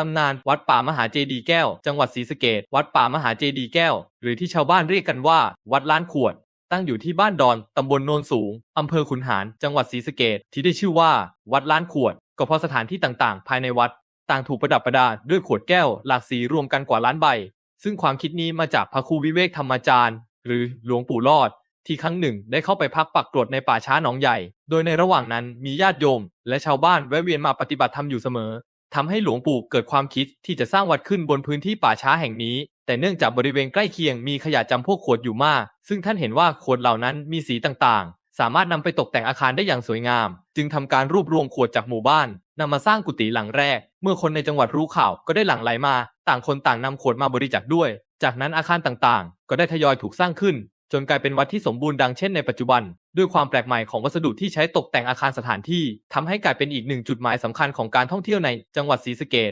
ตำนานวัดป่ามหาเจดีย์แก้ว จังหวัดศรีสะเกดวัดป่ามหาเจดีย์แก้ว หรือที่ชาวบ้านเรียกกันว่า วัดล้านขวด ตั้งอยู่ที่บ้านดอน ตำบลโนนสูง อำเภอขุนหาร จังหวัดศรีสะเกดที่ได้ชื่อว่า วัดล้านขวด ก็เพราะสถานที่ต่างๆ ภายในวัด ต่างถูกประดับประดาด้วยขวดแก้ว หลากสีรวมกันกว่าล้านใบ ซึ่งความคิดนี้มาจากพระครูวิเวกธรรมจารย์ หรือหลวงปู่รอดที่ครั้งหนึ่งได้เข้าไปพักปักกรดในป่าช้าหนองใหญ่ โดยในระหว่างนั้นมีญาติโยม และชาวบ้านแวะเวียนมาปฏิบัติธรรมอยู่เสมอ ทำให้หลวงปู่เกิดความคิดที่จะสร้างวัดขึ้นบนพื้นที่ป่าช้าแห่งนี้ แต่เนื่องจากบริเวณใกล้เคียงมีขยะจำพวกขวดอยู่มาก ซึ่งท่านเห็นว่าขวดเหล่านั้นมีสีต่างๆ สามารถนำไปตกแต่งอาคารได้อย่างสวยงาม จึงทำการรวบรวมขวดจากหมู่บ้านนำมาสร้างกุฏิหลังแรก เมื่อคนในจังหวัดรู้ข่าวก็ได้หลั่งไหลมา ต่างคนต่างนำขวดมาบริจาคด้วย จากนั้นอาคารต่างๆ ก็ได้ทยอยถูกสร้างขึ้น จนกลายเป็นวัดที่สมบูรณ์ดังเช่นในปัจจุบัน ด้วยความแปลกใหม่ของวัสดุที่ใช้ตกแต่งอาคารสถานที่ทำให้กลายเป็นอีกหนึ่งจุดหมายสำคัญของการท่องเที่ยวในจังหวัดศรีสะเกด